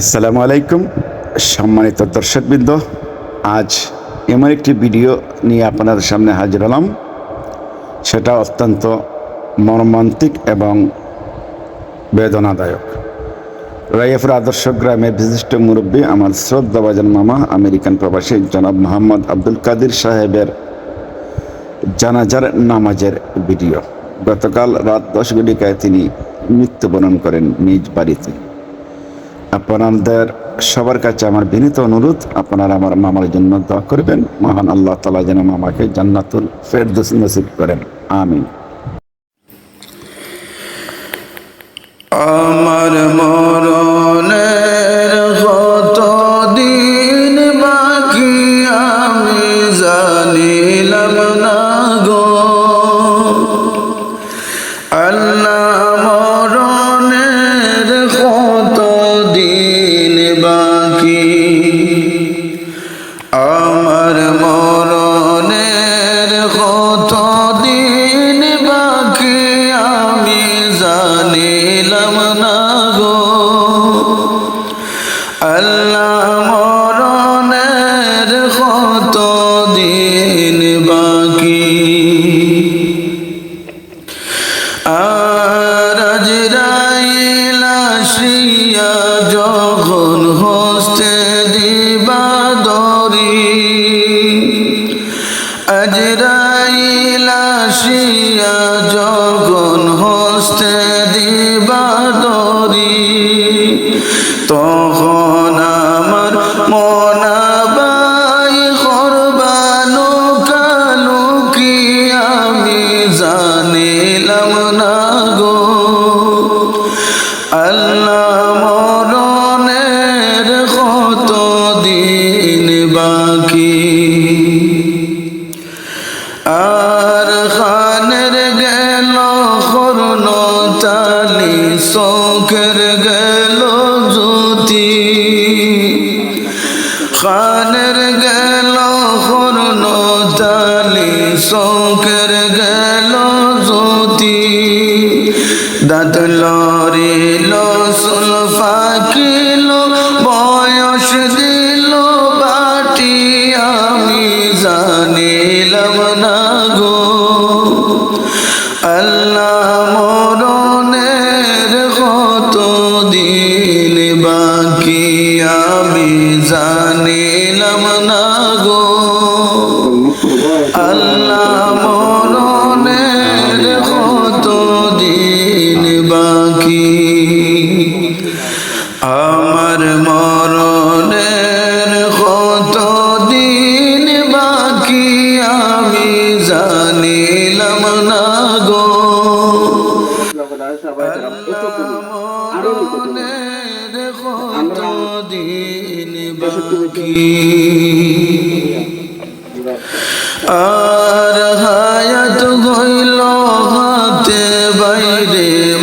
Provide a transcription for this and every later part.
আসসালামু আলাইকুম, সম্মানিত দর্শকবৃন্দ। আজ এমন একটি ভিডিও নিয়ে আপনাদের সামনে হাজির হলাম। সেটা অত্যন্ত মর্মান্তিক এবং বেদনাদায়ক। রাইয়াপুর আদর্শ গ্রামের বিশিষ্ট মুরব্বী আমার শ্রদ্ধাভাজন মামা, আমেরিকান প্রবাসী জনাব মোহাম্মদ আব্দুল কাদির সাহেবের জানাজার নামাজের ভিডিও। গতকাল রাত দশ ঘটিকায় তিনি মৃত্যুবরণ করেন নিজ বাড়িতে। আপনাদের সবার কাছে আমার বিনীত অনুরোধ, আপনারা আমার মামার জন্য দোয়া করবেন। মহান আল্লাহ তালা যেন মামাকে জান্নাতুল ফেরদৌস নসিব করেন। আমিন। আমার মরণের কত দিন বাকি আমি জানিলাম না গো। আল্লাহ আর গো আল্লাহ দাঁত লরিল সুলফা কিলো বয়স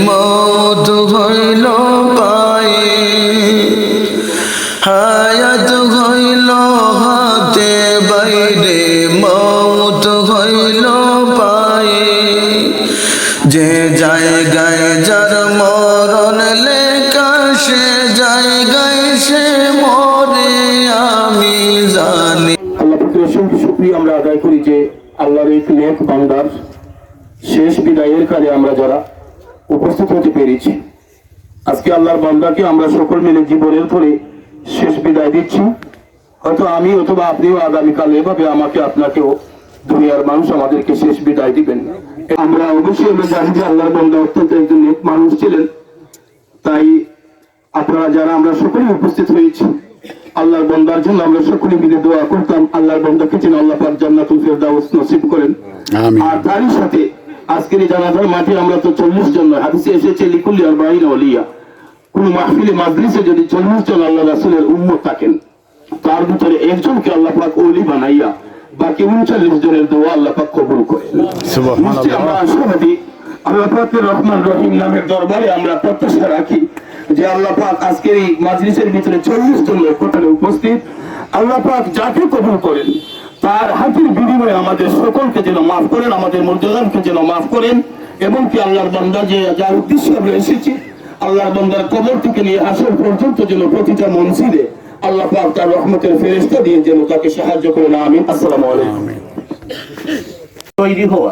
মত হইল পায়ে, হায়াত হইল হাতে, বাইরে মত হইল পায়ে। যে জায়গায় যার মরণ লেখা, সে জায়গায় সে মরে, আমি জানি। পাকের আমরা আদায় করি যে আল্লাহর এই নেক বান্দার শেষ বিদায়ের কাজে আমরা যারা উপস্থিত হতে পেরেছি। আজকে আল্লাহর বান্দাকে আমরা সকল মিলে জীবনের পরে শেষ বিদায় দিচ্ছি। হয়তো আমি অথবা আপনিও আগামীকাল এভাবে আমাকে আপনাকেও দুনিয়ার মানুষ আমাদেরকে শেষ বিদায় দিবেন আমরা অবশ্যই আমরা জানি যে আল্লাহর বান্দা অত্যন্ত একজন নেক মানুষ ছিলেন। তাই আপনারা যারা আমরা সকলেই উপস্থিত হয়েছি আল্লাহর বন্দার জন্য আমরা সকলে মিলে দোয়া করতাম। আল্লাহর বন্দাকে যেন আল্লাহ পাক জান্নাতুল ফেরদাউস নসিব করেন। আর তারই সাথে আজকের জানাজার মাঠে আমরা তো চল্লিশ জন নয় হাদিসে এসেছে লিকুল্লি আর বাইন অলিয়া কোন মাহফিলে মাজলিসে যদি চল্লিশ জন আল্লাহ রাসুলের উম্মত থাকেন তার ভিতরে একজনকে আল্লাহ পাক ওলি বানাইয়া বাকি উনচল্লিশ জনের দোয়া আল্লাহ পাক কবুল। নিশ্চয়ই আমরা আশাবাদী আল্লাহ পাকের রহমান রহিম নামের দরবারে আমরা প্রত্যাশা রাখি যে আল্লাহ পাক আজকের এই মাজলিসের ভিতরে চল্লিশ জন লোক উপস্থিত আল্লাহ পাক যাকে কবুল করেন তার হাতের বিনিময়ে আমাদের সকলকে যেন মাফ করেন, আমাদের মর্যাদাকে যেন মাফ করেন এবং কি আল্লাহর বান্দা যে যার উদ্দেশ্যে আমরা এসেছি, আল্লাহর বান্দার কবর থেকে নিয়ে আসর পর্যন্ত যেন প্রতিটা মনসিদে আল্লাহ পাক তার রহমতের ফেরেশতা দিয়ে যেন তাকে সাহায্য করে না আমিন। আসসালামু তৈরি হওয়া,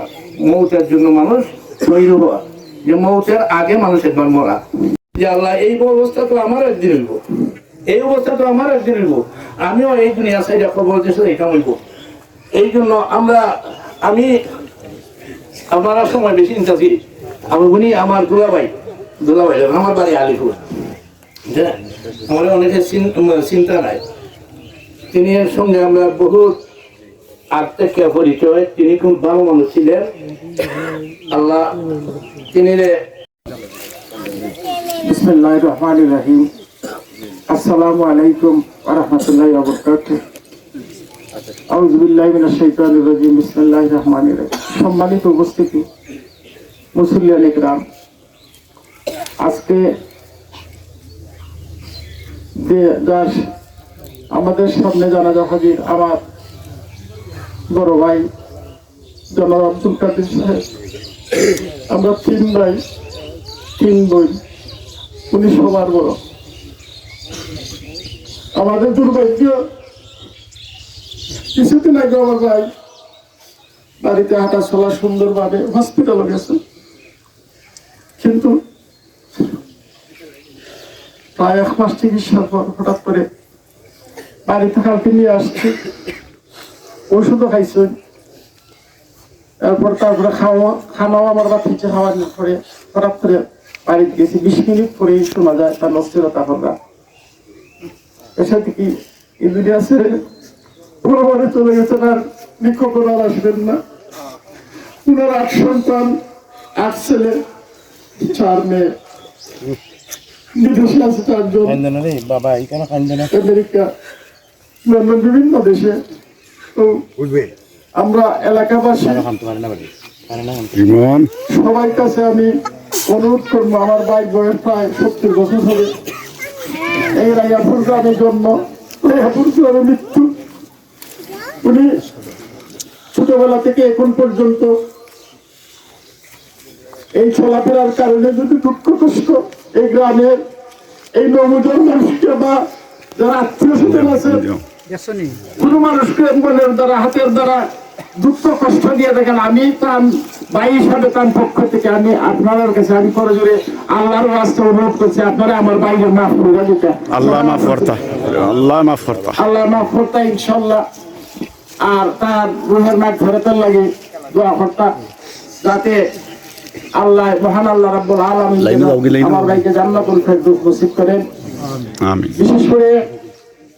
মৌতের জন্য মানুষ তৈরি হওয়া, যে মৌতের আগে মানুষ একবার মরা যে আল্লাহ, এই অবস্থা তো আমার একদিন এই অবস্থা তো আমার একদিন আমিও এই দুনিয়া সাইডে খবর দিয়েছি এটা হইব এই জন্য আমরা, আমি, আপনারা সময় বেশি ইন্টাসি আমি উনি আমার দুলাভাই দুলাভাই আমার বাড়ি আলিপুর। আমার অনেকের চিন্তা নাই। তিনি এর সঙ্গে আমরা বহুত আগ থেকে পরিচয়। তিনি খুব ভালো মানুষ ছিলেন। আল্লাহ তিনি রে- বিসমিল্লাহ রহমান রাহিম। আসসালামু আলাইকুম আরহামতুল্লাহ সম্মানিত উপস্থিতি আজকে আমাদের সামনে জানাজা হাজির আমার বড় ভাই জনাব আব্দুল কাদের সাহেব। আমরা তিন ভাই, তিন বই উনি সবার বড়। আমাদের দুর্ভাগ্য কিছুদিন আগে আমার ভাই বাড়িতে হাঁটা চলা সুন্দরভাবে হসপিটালে গেছে। কিন্তু প্রায় এক মাস চিকিৎসার পর হঠাৎ করে বাড়িতে কালকে নিয়ে আসছে, ওষুধও খাইছে। এরপর তারপরে খাওয়া, খানাও আমার বাচ্চা খাওয়ার পরে হঠাৎ করে বাড়িতে গেছি। বিশ মিনিট পরেই শোনা যায় তার অস্থিরতা হররা এসে কি ইন্দুরিয়া ছেড়ে পুরোবারে চলে গেছেন আর বিক্ষোভ করে আর আসবেন না। পুনর আট সন্তান আট ছেলে চার মেয়ে। বিদেশে আছে চারজন। বাবা এখানে আমেরিকা লন্ডন বিভিন্ন দেশে। তো আমরা এলাকাবাসী। কানতে পারে না বাড়ি। পারে না কানতে ইমন সবার কাছে আমি অনুরোধ করব আমার ভাই বয়স প্রায় সত্তর বছর হবে। এই গ্রামের জন্ম গ্রামে মৃত্যু। উনি ছোটবেলা থেকে এখন পর্যন্ত এই চলাফেরার কারণে যদি দুঃখ কষ্ট এই গ্রামের এই নবজন মানুষকে বা যারা আত্মীয় স্বজন আছে কোন মানুষকে মনের দ্বারা হাতের দ্বারা দুঃখ কষ্ট দিয়ে দেখেন আমি তার ভাই হিসাবে তার পক্ষ থেকে আমি আপনাদের কাছে আমি করে জুড়ে আল্লাহর রাস্তা অনুরোধ করছি আপনারা আমার বাইরে মাফ করে দিতে। আল্লাহ মাফ করতা আল্লাহ মাফ করতা। আল্লাহ মাফ করতে ইনশাল্লাহ। আর তার রুহের মাঠ ধরতে লাগে দোয়া করতা যাতে আল্লাহ মহান আল্লাহ রাব্বুল আলামিন। আমার ভাইকে জান্নাতুল ফেরদৌস নসিব করেন। আমি বিশেষ করে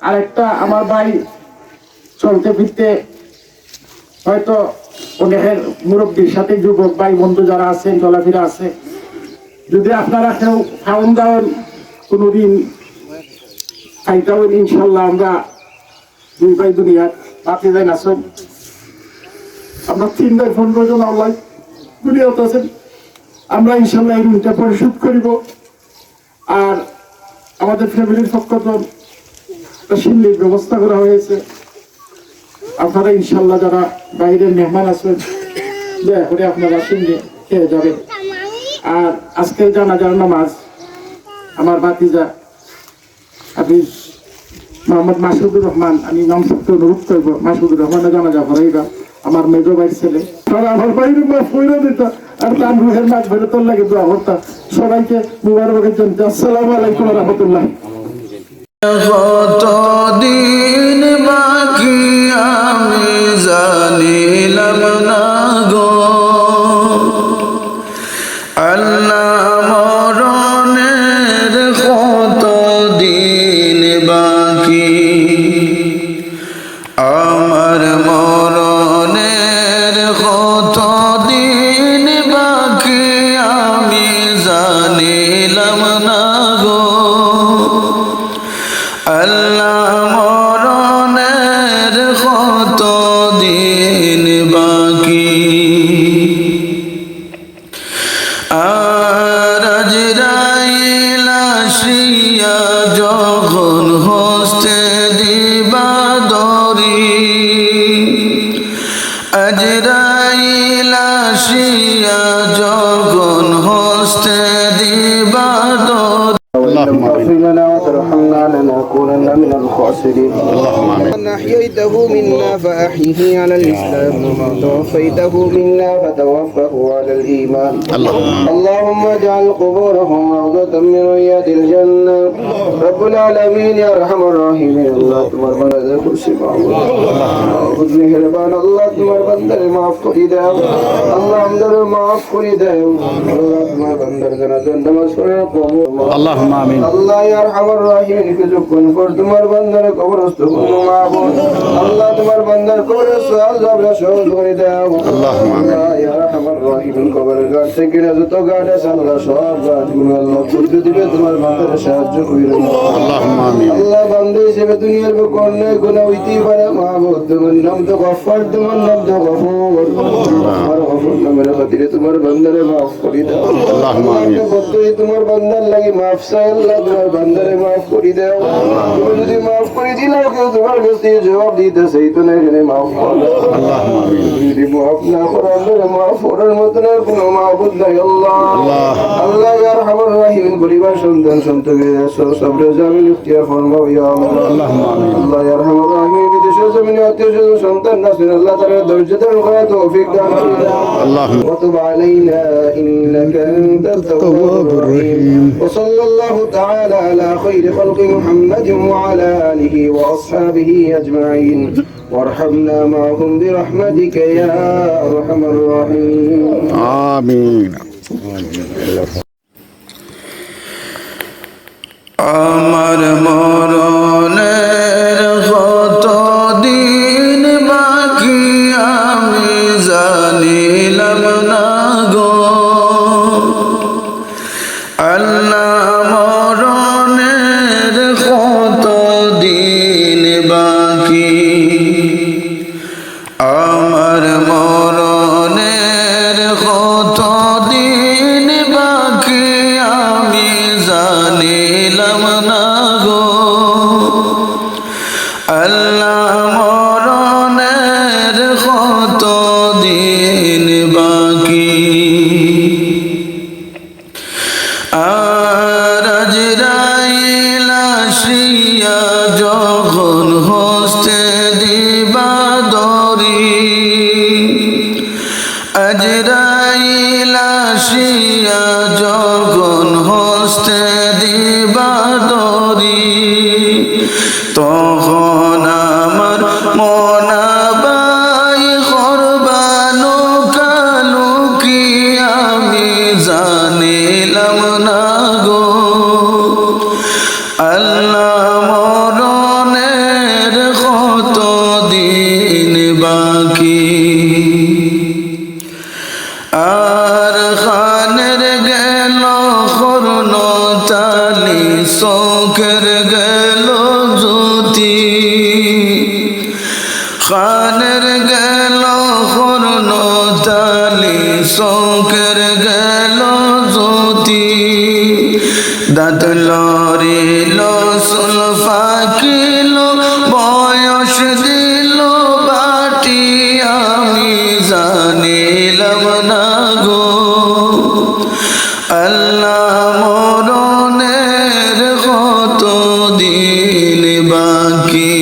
আরেকটা আমার ভাই চলতে ফিরতে হয়তো অনেকের মুরব্বীর সাথে যুবক ভাই বন্ধু যারা আছেন চলাফেরা আছে। যদি আপনারা কেউ খাওয়ান দাওয়ান কোনোদিন খাইতাও ইনশাল্লাহ আমরা দুই ভাই দুনিয়া পাতে যাই আসেন আমরা তিন ভাই পনেরো জন আল্লাহ দুনিয়াতে আছেন। আমরা ইনশাল্লাহ এই ঋণটা পরিশোধ করিব। আর আমাদের ফ্যামিলির পক্ষ তো ব্যবস্থা করা হয়েছে। আপনারা ইনশাল্লাহ যারা বাইরের মেহমান আছেন, দয়া করে আপনারা সিন্নি খেয়ে যাবেন। আর আজকের জানাজার নামাজ, আমার বাতিজা আপনি মোহাম্মদ মাসুদুর রহমান, আমি নাম সত্য অনুরোধ করব। মাসুদুর রহমানের জানাজা ভরাইবা। আমার মেজ ভাইয়ের ছেলে। তারা আমার বাইরে মাছ পয়রা দিত। আর তার রুহের মাছ ভরে তোর লাগে দোয়া করতাম সবাইকে মুবারকের জন্য আসসালামু আলাইকুম রহমতুল্লাহ। কত দিন বাকি لم تغفر لنا وترحمنا لنكونن من الخاسرين من أحييته منا فأحيه على الإسلام ومن توفيته منا فتوفه على الإيمان اللهم اجعل قبورهم روضة من رياض الجنة رب العالمين يا أرحم الراحمين الله তোমার বান্দাদের খুশি মাহবুব মেহেরবান আল্লাহ তোমার বান্দারে মাফ করে দাও আল্লাহ আমাদের মাফ করে দাও আল্লাহ তোমার বান্দার জানাজার নামাজ পড়ে কবর اللهم آمين আল্লাহ আর আমার রাহিম কিছুক্ষণ পর তোমার বান্দার কবরস্থ পূর্ণ মাহবুব আল্লাহ তোমার বান্দার কবরস্থ আল্লাহ সহজ করে দাও। আল্লাহ আমার রাহিম কবরের গাছ থেকে যত গাছ আছে আল্লাহ সব গাছগুলো আল্লাহ পুত্র দিবে তোমার বান্দার সাহায্য করিল। আল্লাহ বান্দা হিসেবে দুনিয়ার বুক অন্যায় গুণা হইতেই পারে মাহবুব তোমার নাম তো গফর তোমার নাম তো গফর। আমার গফর নামের খাতিরে তোমার বান্দারে মাফ করি দাও আল্লাহ তোমার বান্দার লাগে মাফ চাই আল্লাহ। তোমার বান্দারে মাফ করি দেও। তুমি যদি মাফ করে দিলাও কেউ তোমার কাছে জবাব দিতে সেই তো না এখানে মাফ করো اللهم آمين তুমি যদি মাফ না করো আল্লাহ মাফ করার মতন আর কোনো মাহবুদ নাই আল্লাহ আল্লাহ ইয়ার হামর রাহিম পরিবার সন্তান সন্তকে সবরে জামিন ইখতিয়ার ফরমাও ইয়া আল্লাহ আল্লাহ ইয়ার হামর রাহিম বিদেশে জমিনে আত্মীয় স্বজন সন্তান নাসির আল্লাহ তাআলা ধৈর্য ধারণ করা তৌফিক দান করে দাও اللهم وتب علينا إنك أنت التواب الرحيم وصلى الله تعالى على خير خلق محمد وعلى آله وأصحابه أجمعين وارحمنا معهم برحمتك يا أرحم الراحمين آمين আমার মরণের আল্লাহ ফাকিল বয়স দিল বাটি, আমি জানিলাম না গো। আল্লাহ মরণের কত দিন বাকি,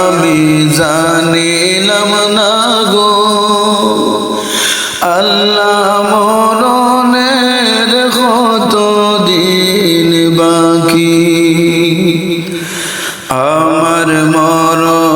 আমি জানিলাম না গো। আল্লাহ মরণের কত দিন বাকি আমার মরণের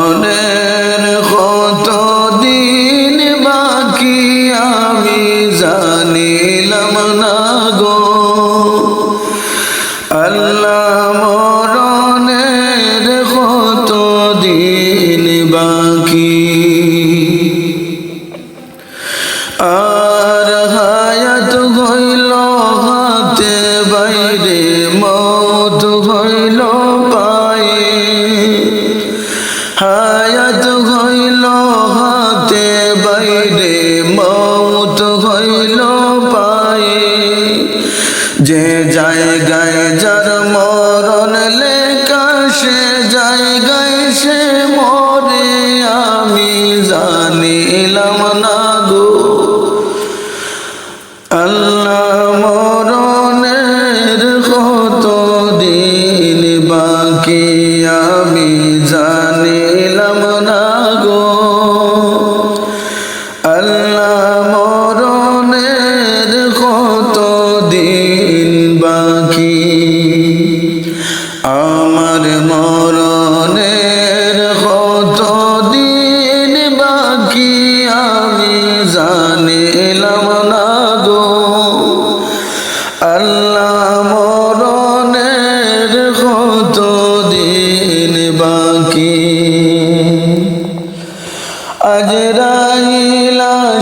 আমি আজ রাইলাসিয়া